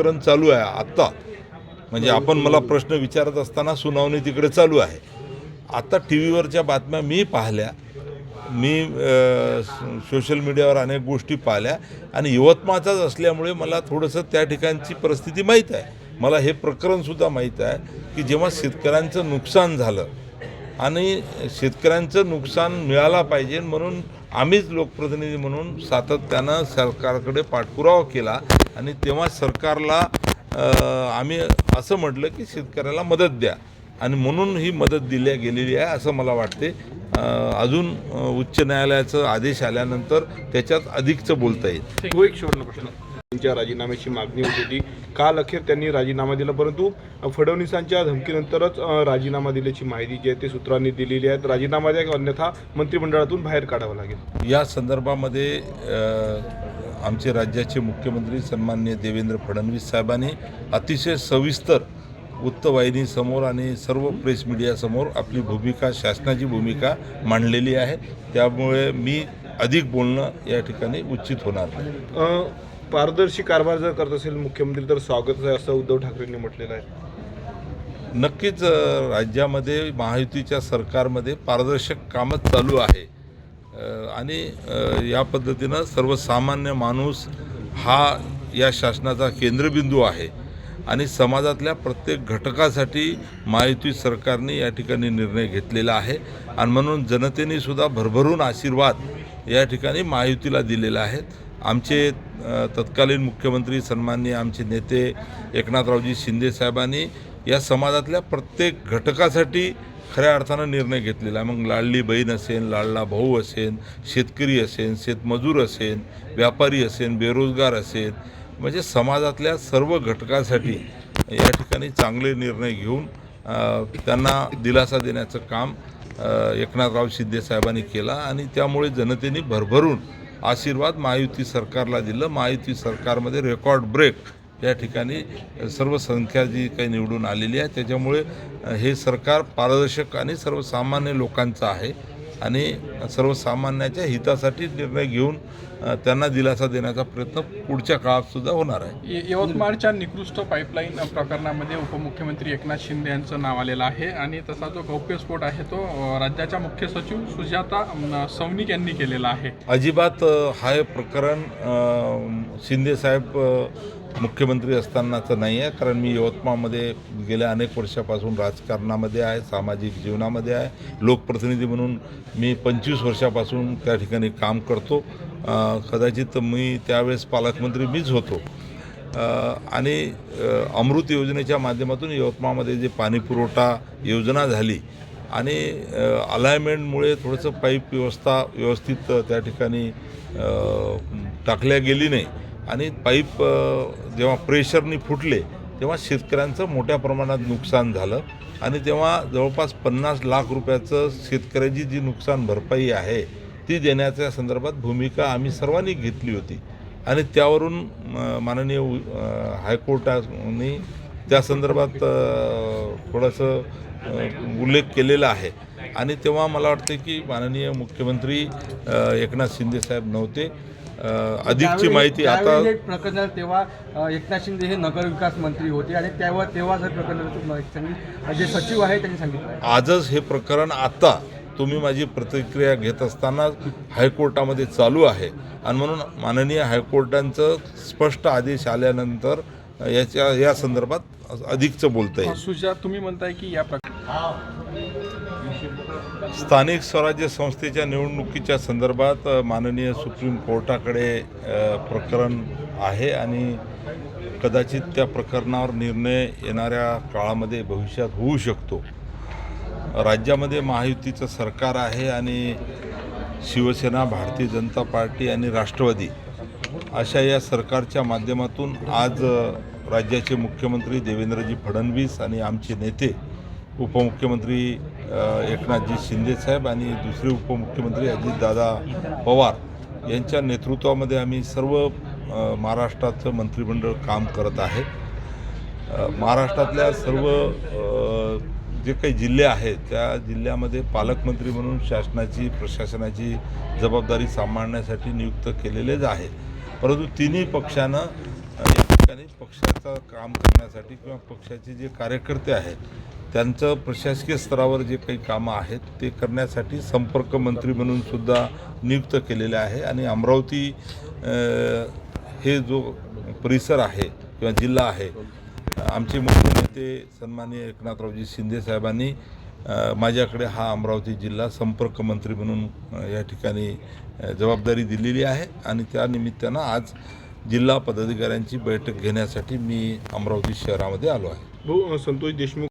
प्रकरण चालू आहे आत्ता म्हणजे आपण मला प्रश्न विचारत असताना सुनावणी तिकडे चालू आहे. आता टी व्हीवरच्या बातम्या मी पाहिल्या. मी सोशल मीडियावर अनेक गोष्टी पाहिल्या. आणि यवतमाळचाच असल्यामुळे मला थोडंसं त्या ठिकाणची परिस्थिती माहीत आहे. मला हे प्रकरणसुद्धा माहीत आहे की जेव्हा शेतकऱ्यांचं नुकसान झालं आणि शेतकऱ्यांचं नुकसान मिळाला पाहिजे म्हणून आम्हीच लोकप्रतिनिधी म्हणून सातत्यानं सरकारकडे पाठपुरावा केला आणि तेव्हा सरकारला आम्ही असं म्हटलं की शेतकऱ्याला मदत द्या. आणि म्हणून ही मदत दिल्या गेलेली आहे असं मला वाटते. अजून उच्च न्यायालयाचा आदेश आल्यानंतर त्याच्यात अधिकचं बोलता येईल. एक प्रश्न. त्यांच्या राजीनाम्याची मागणी होती होती. काल अखेर त्यांनी राजीनामा दिला परंतु फडणवीसांच्या धमकीनंतरच राजीनामा दिल्याची माहिती जी आहे ते सूत्रांनी दिलेली आहे. राजीनामा द्या अन्यथा मंत्रिमंडळातून बाहेर काढावं लागेल. या संदर्भामध्ये आमचे राज्याचे मुख्यमंत्री सन्माननीय देवेंद्र फडणवीस साहेबांनी अतिशय सविस्तर वृत्तवाहिनीसमोर आणि सर्व प्रेस मीडियासमोर आपली भूमिका शासनाची भूमिका मांडलेली आहे. त्यामुळे मी अधिक बोलणं या ठिकाणी उचित होणार नाही. पारदर्शी कारभार जर करत असेल मुख्यमंत्री तर स्वागत आहे असं उद्धव ठाकरेंनी म्हटलेलं आहे. नक्कीच राज्यामध्ये महायुतीच्या सरकारमध्ये पारदर्शक कामच चालू आहे. आणि या पद्धतीनं सर्वसामान्य माणूस हा या शासनाचा केंद्रबिंदू आहे. आणि समाजातल्या प्रत्येक घटकासाठी महायुती सरकारने या ठिकाणी निर्णय घेतलेला आहे. आणि म्हणून जनतेने सुद्धा भरभरून आशीर्वाद या ठिकाणी महायुतीला दिलेला आहे. आमचे तत्कालीन मुख्यमंत्री सन्माननीय आमचे नेते एकनाथरावजी शिंदे साहेबांनी या समाजातल्या प्रत्येक घटकासाठी खऱ्या अर्थानं निर्णय घेतलेला आहे. मग लाडली बहीण असेल लाडला भाऊ असेल शेतकरी असेल शेतमजूर असेल व्यापारी असेल बेरोजगार असेल म्हणजे समाजातल्या सर्व घटकासाठी या ठिकाणी चांगले निर्णय घेऊन त्यांना दिलासा देण्याचं काम एकनाथराव शिंदे साहेबांनी केला आणि त्यामुळे जनतेने भरभरून आशीर्वाद महायुती सरकारला दिलं. महायुती सरकारमध्ये रेकॉर्ड ब्रेक या ठिकाणी सर्व संख्या जी काही निवडून आलेली आहे त्याच्यामुळे हे सरकार पारदर्शक आणि सर्वसामान्य लोकांचं आहे. आणि सर्वसामान्याच्या हितासाठी निर्णय घेऊन त्यांना दिलासा देण्याचा प्रयत्न पुढच्या काळात सुद्धा होणार आहे. यवतमाळच्या निकृष्ट पाईपलाईन प्रकरणामध्ये उपमुख्यमंत्री एकनाथ शिंदे यांचं नाव आलेलं आहे आणि तसा जो गौप्यस्फोट आहे तो राज्याच्या मुख्य सचिव सुजाता सौनिक यांनी केलेला आहे. अजिबात हा प्रकरण अ, शिंदेसाहेब अ, मुख्यमंत्री असतानाचं नाही आहे कारण मी यवतमाळमध्ये गेल्या अनेक वर्षापासून राजकारणामध्ये आहे सामाजिक जीवनामध्ये आहे. लोकप्रतिनिधी म्हणून मी पंचवीस वर्षापासून त्या ठिकाणी काम करतो. कदाचित मी त्यावेळेस पालकमंत्री मीच होतो. आणि अमृत योजनेच्या माध्यमातून यवतमाळमध्ये जे पाणीपुरवठा योजना झाली आणि अलायमेंटमुळे थोडंसं पाईप व्यवस्था व्यवस्थित त्या ठिकाणी टाकल्या गेली नाही आणि पाईप जेव्हा प्रेशरनी फुटले तेव्हा शेतकऱ्यांचं मोठ्या प्रमाणात नुकसान झालं. आणि तेव्हा जवळपास पन्नास लाख रुपयाचं शेतकऱ्याची जी नुकसान भरपाई आहे ती देण्याच्या संदर्भात भूमिका आम्ही सर्वांनी घेतली होती. आणि त्यावरून माननीय उ- हायकोर्टाने त्या संदर्भात थोडंसं उल्लेख केलेला आहे. आणि तेव्हा मला वाटते की माननीय मुख्यमंत्री एकनाथ शिंदे साहेब नव्हते. अधिकची माहिती आता प्रकरण झालं तेव्हा एकनाथ शिंदे हे नगरविकास मंत्री होते आणि तेव्हा तेव्हा जर प्रकरण जे सचिव आहे त्यांनी सांगितलं. आजच हे प्रकरण आता तुम्ही माझी प्रतिक्रिया घेत असताना हायकोर्टामध्ये चालू आहे. आणि म्हणून माननीय हायकोर्टांचं स्पष्ट आदेश आल्यानंतर याच्या या संदर्भात अधिकचं बोलता येईल. सुजा तुम्ही म्हणताय की या प्रक स्थानिक स्वराज्य संस्थेच्या निवडणुकीच्या संदर्भात माननीय सुप्रीम कोर्टाकडे प्रकरण आहे आणि कदाचित त्या प्रकरणावर निर्णय येणाऱ्या काळामध्ये भविष्यात होऊ शकतो. राज्यामध्ये महायुतीचं सरकार आहे आणि शिवसेना भारतीय जनता पार्टी आणि राष्ट्रवादी अशा या सरकारच्या माध्यमातून आज राज्याचे मुख्यमंत्री देवेंद्रजी फडणवीस आणि आमचे नेते उपमुख्यमंत्री एकनाथजी शिंदेसाहेब आणि दुसरे उपमुख्यमंत्री अजितदादा पवार यांच्या नेतृत्वामध्ये आम्ही सर्व महाराष्ट्राचं मंत्रिमंडळ काम करत आहे. महाराष्ट्रातल्या सर्व जे काही जिल्हे आहेत त्या जिल्ह्यामध्ये पालकमंत्री म्हणून शासनाची प्रशासनाची जबाबदारी सांभाळण्यासाठी नियुक्त केलेलेच आहे. परंतु तिन्ही पक्षानं अ, या ठिकाणी पक्षाचं काम करण्यासाठी किंवा पक्षाचे जे कार्यकर्ते आहेत त्यांचं प्रशासकीय स्तरावर जे काही कामं आहेत ते करण्यासाठी संपर्क मंत्री म्हणून सुद्धा नियुक्त केलेले आहे. आणि अमरावती हे जो परिसर आहे किंवा जिल्हा आहे आमचे मुख्य नेते सन्माननीय एकनाथरावजी शिंदे साहेबांनी माझ्याकडे हा अमरावती जिल्हा संपर्क मंत्री म्हणून या ठिकाणी जबाबदारी दिलेली आहे. आणि त्या निमित्तानं आज जिल्हा पदाधिकाऱ्यांची बैठक घेण्यासाठी मी अमरावती शहरामध्ये आलो आहे. भाऊ संतोष देशमुख